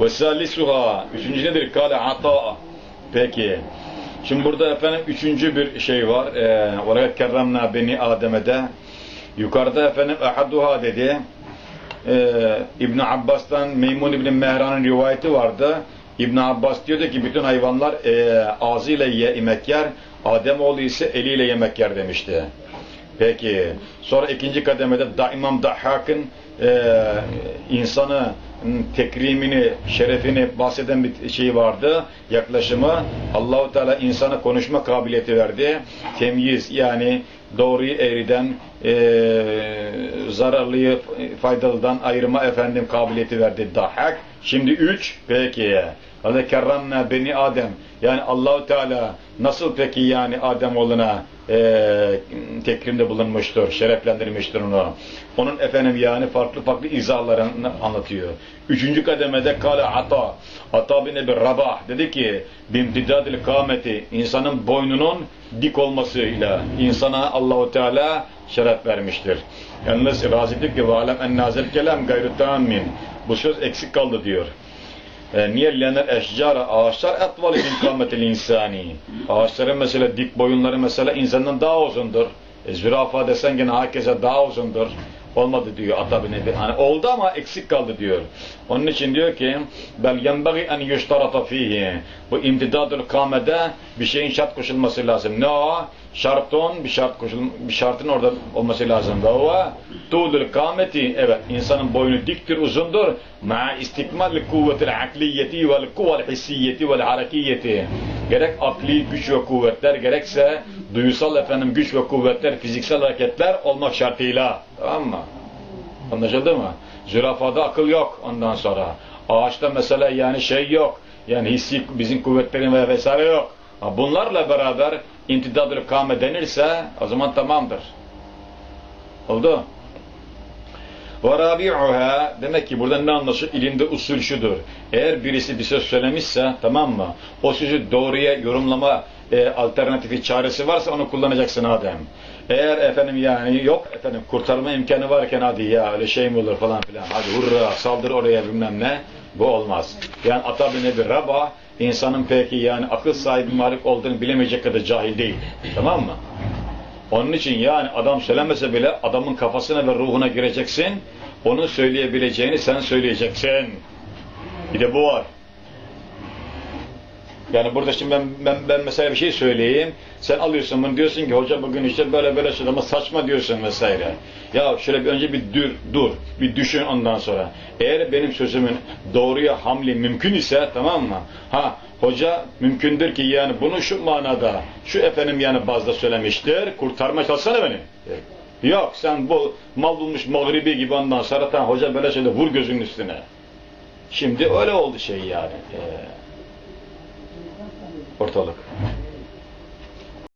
Ve salisuha. Üçüncü nedir? Kale ata. Peki. Şimdi burada efendim üçüncü bir şey var. Ee, Olarak kerramna beni Adem'e Yukarıda efendim ahaduha dedi. Ee, İbn Abbas'tan Meymun İbn Mehran'ın rivayeti vardı. İbn Abbas diyordu ki bütün hayvanlar e, ağzıyla ye, yemek yer. Ademoğlu ise eliyle yemek yer demişti. Peki. Sonra ikinci kademede da İmam Dahhak'ın e, insanı tekrimini, şerefini bahseden bir şey vardı. Yaklaşımı Allahu Teala insana konuşma kabiliyeti verdi. Temyiz yani doğruyu eğriden, e, zararlıyı faydalıdan ayırma efendim kabiliyeti verdi Dahhak. Şimdi üç, peki. Hadi kerramna beni Adem. Yani Allahu Teala nasıl peki yani Adem oğluna e, tekrimde bulunmuştur, şereflendirmiştir onu. Onun efendim yani farklı farklı izahlarını anlatıyor. Üçüncü kademede kale ata. Ata bin Ebi Rabah dedi ki bimtidadil kâmeti insanın boynunun dik olmasıyla insana Allahu Teala şeref vermiştir. Yalnız Razi diyor ki en nazel kelam gayrı tamin. Bu söz eksik kaldı diyor. E, niye? Lenel eşcara ağaçlar etval min kâmetil insani. Ağaçların mesela dik boyunları mesela insandan daha uzundur. E, zürafa desen gene herkese daha uzundur. Olmadı diyor Ata bin Ebi. Hani oldu ama eksik kaldı diyor. Onun için diyor ki bel yenbagi en yuştarata fihi. Bu imtidadül kâmede bir şeyin şart koşulması lazım. Ne o? Şartın bir şart koşul bir şartın orada olması lazım. Ve o tuğdül kâmeti evet insanın boynu diktir uzundur. Ma istikmal kuvvetil akliyeti vel kuvel hissiyeti vel harekiyeti. Gerek akli güç ve kuvvetler gerekse duysal efendim güç ve kuvvetler fiziksel hareketler olmak şartıyla. Tamam mı? Anlaşıldı mı? Zürafada akıl yok ondan sonra. Ağaçta mesela yani şey yok. Yani hissi bizim kuvvetlerin ve vesaire yok. Ha bunlarla beraber intidadül kâme denirse o zaman tamamdır. Oldu. Rabi'uha demek ki burada ne anlaşılır? İlimde usul şudur. Eğer birisi bir söz söylemişse tamam mı? O sözü doğruya yorumlama e, alternatifi çaresi varsa onu kullanacaksın Adem. Eğer efendim yani yok efendim kurtarma imkanı varken hadi ya öyle şey mi olur falan filan. Hadi hurra saldır oraya bilmem ne. Bu olmaz. Yani ata bin bir raba insanın peki yani akıl sahibi malik olduğunu bilemeyecek kadar cahil değil. Tamam mı? Onun için yani adam söylemese bile adamın kafasına ve ruhuna gireceksin. Onun söyleyebileceğini sen söyleyeceksin. Bir de bu var. Yani burada şimdi ben, ben, ben mesela bir şey söyleyeyim. Sen alıyorsun bunu diyorsun ki hoca bugün işte böyle böyle söyledi ama saçma diyorsun vesaire. Ya şöyle bir önce bir dur, dur. Bir düşün ondan sonra. Eğer benim sözümün doğruya hamli mümkün ise tamam mı? Ha hoca mümkündür ki yani bunu şu manada şu efendim yani bazda söylemiştir. Kurtarma çalışsana beni. Yok sen bu mal bulmuş mağribi gibi ondan sonra hoca böyle söyledi vur gözünün üstüne. Şimdi öyle oldu şey yani. Ee, ortalık.